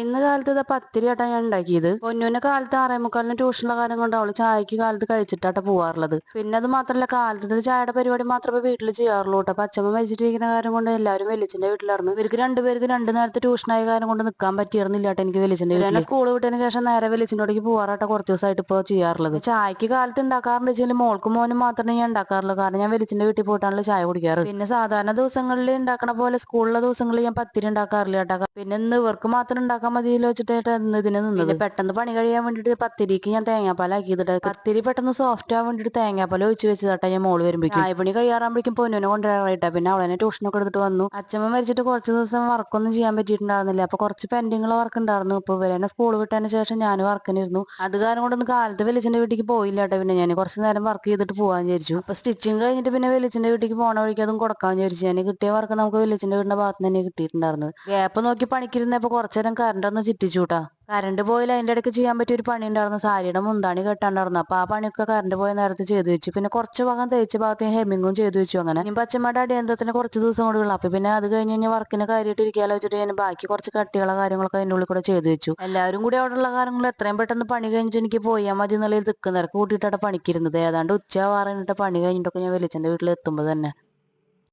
ഇന്ന് കാലത്ത് ഇതാ പത്തിരിയാട്ടാ ഞാൻ ഉണ്ടാക്കിയത്. പൊന്നൂനെ കാലത്ത് ആറേ മുക്കാലിന് ട്യൂഷനുള്ള കാര്യം കൊണ്ട് അവൾ ചായക്ക് കാലത്ത് കഴിച്ചിട്ടാട്ടാ പോവാറുള്ളത്. പിന്നെ അത് മാത്രമല്ല കാലത്തെ ചായയുടെ പരിപാടി മാത്രമേ വീട്ടിൽ ചെയ്യാറുള്ളൂ കേട്ടോ. അപ്പൊ അച്ഛമ്മ മരിച്ചിട്ടിരിക്കുന്ന കാര്യം കൊണ്ട് എല്ലാവരും വെളിച്ചിന്റെ വീട്ടിലായിരുന്നു. ഇവർക്ക് രണ്ടുപേർക്ക് രണ്ട് നേരത്തെ ട്യൂഷനായ കാര്യം കൊണ്ട് നിൽക്കാൻ പറ്റിയിരുന്നില്ല കേട്ടോ എനിക്ക് വെളിച്ചിന്റെ വീട്ടിൽ സ്കൂൾ വിട്ടതിന് ശേഷം നേരെ വെളിച്ചിനോടേക്ക് പോവാറാട്ടോ കുറച്ച് ദിവസമായിട്ട് ഇപ്പോൾ ചെയ്യാറുള്ളത്. ചായക്ക് കാലത്ത് ഉണ്ടാക്കാറുണ്ട് വെച്ചാൽ മോൾക്കും മോനും മാത്രമേ ഞാൻ ഉണ്ടാക്കാറുള്ളൂ. കാരണം ഞാൻ വെളിച്ചിന്റെ വീട്ടിൽ പോയിട്ടാണല്ലോ ചായ കുടിക്കാറ്. പിന്നെ സാധാരണ ദിവസങ്ങളിൽ ഉണ്ടാക്കണ പോലെ സ്കൂളിലെ ദിവസങ്ങളിൽ ഞാൻ പത്തിരി ഉണ്ടാക്കാറില്ല കേട്ടോ. പിന്നെ ഇന്ന് ഇവർക്ക് മാത്രം ഉണ്ടാക്കാൻ മതിയല്ലോ വെച്ചിട്ടായിട്ട് ഇതിന് നിന്നത്. പെട്ടെന്ന് പണി കഴിയാൻ വേണ്ടിട്ട് പത്തിരിക്ക് ഞാൻ തേങ്ങാപ്പാലാക്കിയതിട്ട് പത്തിരി പെട്ടെന്ന് സോഫ്റ്റ് ആവാൻ വേണ്ടിട്ട് തേങ്ങാപ്പാൽ ഒഴിച്ച് വെച്ചതാട്ടാ ഞാൻ മോൾ വരുമ്പോഴേക്കും. പണി കഴിയാറാകുമ്പോഴേക്കും പൊന്നുനെ കൊണ്ടുവരാറായിട്ടാ. പിന്നെ അവളെ ട്യൂഷനൊക്കെ എടുത്തിട്ട് വന്നു. അച്ഛമ്മ മരിച്ചിട്ട് കുറച്ച് ദിവസം വർക്കൊന്നും ചെയ്യാൻ പറ്റിയിട്ടുണ്ടായിരുന്നില്ല. അപ്പൊ കുറച്ച് പെൻഡിങ്ങുള്ള വർക്ക് ഉണ്ടായിരുന്നു. ഇപ്പൊ ഇവരെ സ്കൂൾ വിട്ടതിന് ശേഷം ഞാൻ വർക്കിനിരുന്നു അത് കാരണം കൊണ്ടൊന്നും കാലത്ത് വെളിച്ചിന്റെ വീട്ടിലേക്ക് പോയില്ല കേട്ടോ പിന്നെ ഞാൻ കുറച്ച് നേരം വർക്ക് ചെയ്തിട്ട് പോകാൻ വിചാരിച്ചു. അപ്പൊ സ്റ്റിച്ചിങ് കഴിഞ്ഞിട്ട് പിന്നെ വെളിച്ചിന്റെ വീട്ടിലേക്ക് പോണ വഴിക്ക് അതും കൊടുക്കാൻ വിചാരിച്ചു. ഞാൻ കിട്ടിയ വർക്ക് നമുക്ക് വെളിച്ചിന്റെ വീടിന്റെ ഭാഗത്ത് തന്നെ കിട്ടിയിട്ടുണ്ടായിരുന്നത്. ഗ്യാപ്പ് നോക്കി പണിക്കിരുന്നപ്പോ കുറച്ചു നേരം കറണ്ട് ഒന്ന് ചുറ്റിച്ചൂട്ടാ. കറണ്ട് പോയില്ല അതിന്റെ ഇടയ്ക്ക് ചെയ്യാൻ പറ്റിയ ഒരു പണി ഉണ്ടായിരുന്നു സാരിയുടെ മുന്താണി കെട്ടാണ്ടായിരുന്നു. അപ്പൊ ആ പണിയൊക്കെ കറണ്ട് പോയ നേരത്തെ ചെയ്തു വെച്ചു. പിന്നെ കുറച്ച് ഭാഗം തേച്ച ഭാഗത്ത് ഹെമ്മിങ്ങും ചെയ്തു വെച്ചു അങ്ങനെ. ഇനി പച്ചമ്മയുടെ അടിയന്തത്തിന് കുറച്ച് ദിവസം കൂടി ഉള്ളു. അപ്പൊ പിന്നെ അത് കഴിഞ്ഞ് കഴിഞ്ഞാൽ വർക്കിന് കാര്യമായിട്ട് ഇരിക്കാലോ വെച്ചിട്ട് ഞാൻ ബാക്കി കുറച്ച് കട്ടികളെ കാര്യങ്ങളൊക്കെ അതിന്റെ ഉള്ളിൽ കൂടെ ചെയ്തു വെച്ചു. എല്ലാവരും കൂടി അവിടെ ഉള്ള കാര്യങ്ങൾ എത്രയും പെട്ടെന്ന് പണി കഴിഞ്ഞിട്ട് എനിക്ക് പോയാൽ മതി എന്നുള്ള തിക്ക് നിരക്ക് കൂട്ടിയിട്ടാണ് പണിക്കിരുന്നത് ഏതാണ്ട് ഉച്ച വാറിനിട്ട് പണി കഴിഞ്ഞിട്ടൊക്കെ ഞാൻ വെളിച്ചെന്റെ വീട്ടിൽ എത്തുമ്പോൾ തന്നെ.